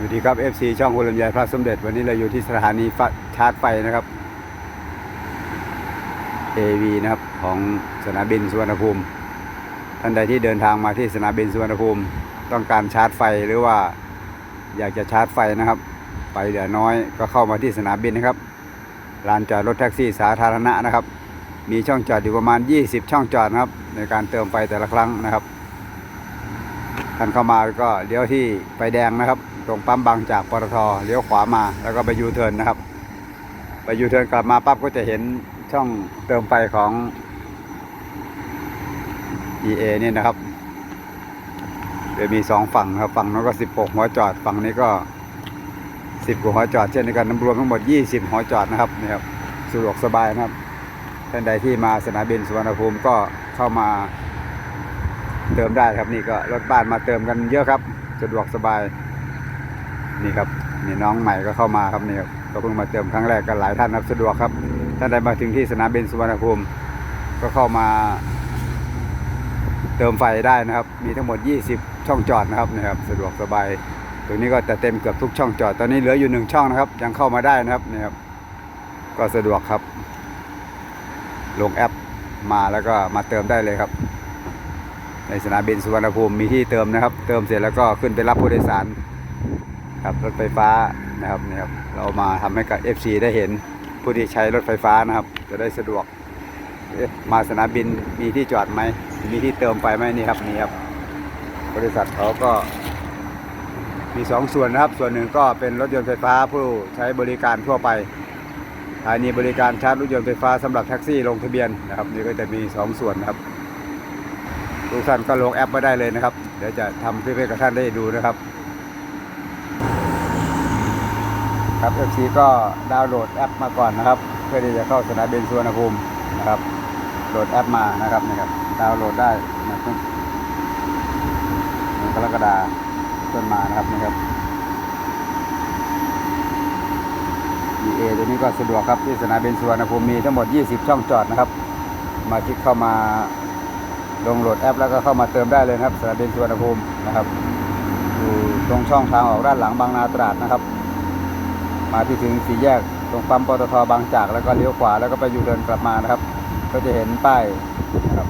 สวัสดีครับ FC ช่องคุณลำไยพระสมเด็จ วันนี้เราอยู่ที่สถานีชาร์จไฟนะครับ AV นะครับของสนามบินสุวรรณภูมิ ท่านใดที่เดินทางมาที่สนามบินสุวรรณภูมิ ต้องการชาร์จไฟหรือว่าอยากจะชาร์จไฟนะครับไฟเหลือน้อยก็เข้ามาที่สนามบินนะครับลานจอดรถแท็กซี่สาธารณะนะครับ มีช่องจอดอยู่ประมาณ 20 ช่องจอดนะครับ ในการเติมไฟแต่ละครั้งนะครับท่านเข้ามาก็เลี้ยวที่ไฟแดงนะครับ ตรงปั๊มบางจากปตทเลี้ยวขวามาแล้วก็ไปยูเทิร์นนะครับ ไปยูเทิร์นกลับมาปั๊บก็จะเห็นช่องเติมไฟของ EA นี่ยนะครับจะมีสองฝั่งครับฝั่งนั้นก็16หัวจอดฝั่งนี้ก็10กว่าหัวจอดเช่นเดียวกันรวมทั้งหมด20หัวจอดนะครับนี่ครับสะดวกสบายนะครับท่านใดที่มาสนามบินสุวรรณภูมิก็เข้ามาเติมได้ครับนี่ก็รถบ้านมาเติมกันเยอะครับ สะดวกสบาย นี่ครับนี่น้องใหม่ก็เข้ามาครับนี่ครับก็เพิ่งมาเติมครั้งแรกกันหลายท่านครับสะดวกครับท่านใดมาถึงที่สนามบินสุวรรณภูมิก็เข้ามา เติมไฟได้นะครับ มีทั้งหมด 20 ช่องจอดนะครับนะครับ สะดวกสบายตรงนี้ก็จะเต็มเกือบทุกช่องจอดตอนนี้เหลืออยู่หนึ่งช่องนะครับ ยังเข้ามาได้นะครับนี่ครับก็สะดวกครับ ลงแอปมาแล้วก็มาเติมได้เลยครับ ในสนามบินสุวรรณภูมิมีที่เติมนะครับ เติมเสร็จแล้วก็ขึ้นไปรับผู้โดยสาร ครับรถไฟฟ้านะครับนี่ครับเรามาทำให้กับ FC ได้เห็นผู้ที่ใช้รถไฟฟ้านะครับ จะได้สะดวกมาสนามบินมีที่จอดไหมมีที่เติมไฟไหมนี่ครับนี่ครับ บริษัทเขาก็มีสองส่วนนะครับ ส่วนหนึ่งก็เป็นรถยนต์ไฟฟ้าผู้ใช้บริการทั่วไปสถานีบริการชาร์จรถยนต์ไฟฟ้าสำหรับแท็กซี่ลงทะเบียนนะครับนี่ก็จะมีสองส่วนนะครับทุกท่านก็ลงแอปมาได้เลยนะครับ เดี๋ยวจะทำคลิปให้กับท่านได้ดูนะครับ ครับ FC ก็ดาวน์โหลดแอปมาก่อนนะครับ เพื่อที่จะเข้าสนามบินสุวรรณภูมินะครับ โหลดแอปมานะครับนี่ครับ ดาวน์โหลดได้นะครับในกรกฎาต้นมานะครับนี่ครับ EA ตัวนี้ก็สะดวกครับที่สนามบินสุวรรณภูมิมีทั้งหมด 20 ช่องจอดนะครับ มาคลิกเข้ามาลงโหลดแอป แล้วก็เข้ามาเติมได้เลยครับสนามบินสุวรรณภูมินะครับอยู่ตรงช่องทางออกด้านหลังบางนาตราดนะครับ มาที่ถึงสี่แยกตรงปั๊มปตทบางจากแล้วก็เลี้ยวขวาแล้วก็ไปยูเทินกลับมานะครับ ก็จะเห็นป้ายนะครับ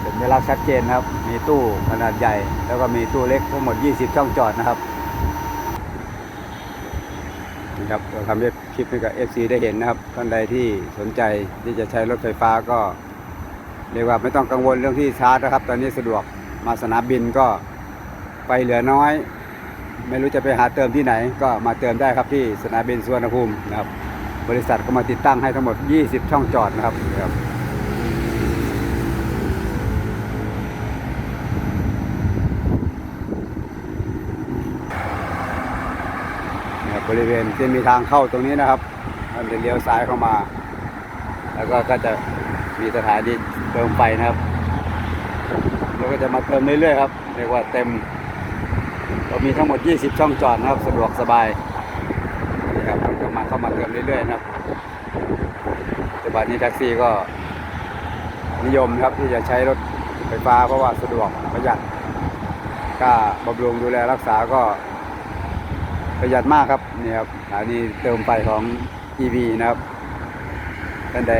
เป็นเวลาชัดเจนครับ มีตู้ขนาดใหญ่ แล้วก็มีตู้เล็กทั้งหมด 20 ช่องจอดนะครับนี่ครับเราทำคลิปให้กับ FC ได้เห็นนะครับท่านใดที่สนใจที่จะใช้รถไฟฟ้าก็เรียกว่าไม่ต้องกังวลเรื่องที่ชาร์จนะครับ ตอนนี้สะดวกมาสนามบินก็ไปเหลือน้อย ไม่รู้จะไปหาเติมที่ไหน ก็มาเติมได้ครับที่สนามบินสุวรรณภูมินะครับ บริษัทก็มาติดตั้งให้ทั้งหมด 20 ช่องจอดนะครับครับนะครับบริเวณที่มีทางเข้าตรงนี้นะครับมันจะเลี้ยวซ้ายเข้ามา แล้วก็ก็จะมีสถานีเติมไฟนะครับ แล้วก็จะมาเติมเรื่อยๆครับ เรียกว่าเต็ม เรามีทั้งหมด 20 ช่องจอดนะครับสะดวกสบายนี่ครับมันก็มาเข้ามาเติมเรื่อยๆนะครับปัจจุบันนี้แท็กซี่ก็นิยมครับที่จะใช้รถไฟฟ้าเพราะว่าสะดวกประหยัดค่าบำรุงดูแลรักษาก็ประหยัดมากครับนี่ครับอันนี้เติมไฟของ EV นะครับท่านใด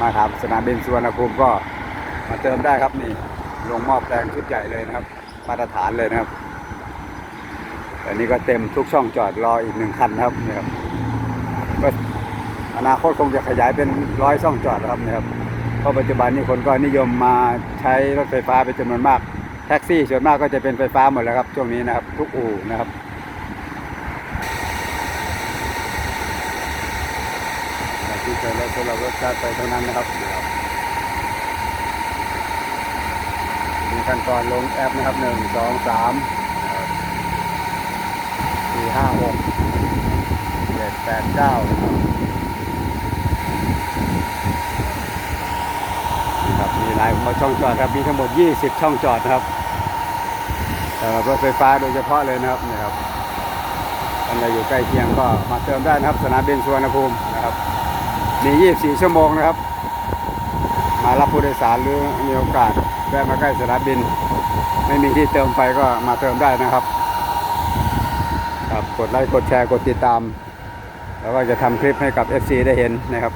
มาถามสนามบินสุวรรณภูมิก็มาเติมได้ครับนี่ลงมอบแรงชุดใหญ่เลยนะครับ มาตรฐานเลยนะครับ อันนี้ก็เต็มทุกช่องจอดรออีกหนึ่งคันนะครับเนี่ยครับก็อนาคตคงจะขยายเป็นร้อยช่องจอดนะครับเนี่ยครับเพราะปัจจุบันนี้คนก็นิยมมาใช้รถไฟฟ้าเป็นจำนวนมาก แท็กซี่ส่วนมากก็จะเป็นไฟฟ้าหมดแล้วครับ ช่วงนี้นะครับ ทุกอู่นะครับที่ใช้รถสำหรับรถชาติไปเท่านั้นนะครับนะครับมีขั้นตอนลงแอปนะครับหนึ่งสองสาม สี่ห้าหกเจ็ดแปดเก้านะครับครับมีหลายช่องจอดครับมีทั้งหมด 20 ช่องจอดนะครับรถไฟฟ้าโดยเฉพาะเลยนะครับนี่ครับท่านใดอยู่ใกล้เคียงก็มาเติมได้นะครับ สนามบินสุวรรณภูมินะครับมี 24 ชั่วโมงนะครับ มารับผู้โดยสารหรือมีโอกาสแวะมาใกล้สนามบิน ไม่มีที่เติมไฟก็มาเติมได้นะครับ ครับกดไลค์กดแชร์กดติดตาม แล้วก็จะทำคลิปให้กับ FC ได้เห็นนะครับ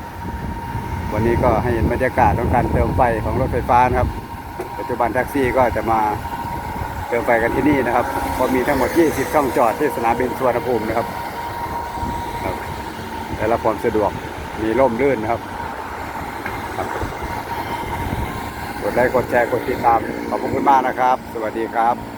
วันนี้ก็ให้เห็นบรรยากาศของการเติมไฟของรถไฟฟ้านะครับ ปัจจุบันแท็กซี่ก็จะมาเติมไฟกันที่นี่นะครับก็มีทั้งหมด 20 ช่องจอดที่สนามบินสุวรรณภูมินะครับครับได้รับความสะดวกมีร่มรื่นนะครับ กดไลค์กดแชร์กดติดตาม ขอบคุณมากนะครับ สวัสดีครับ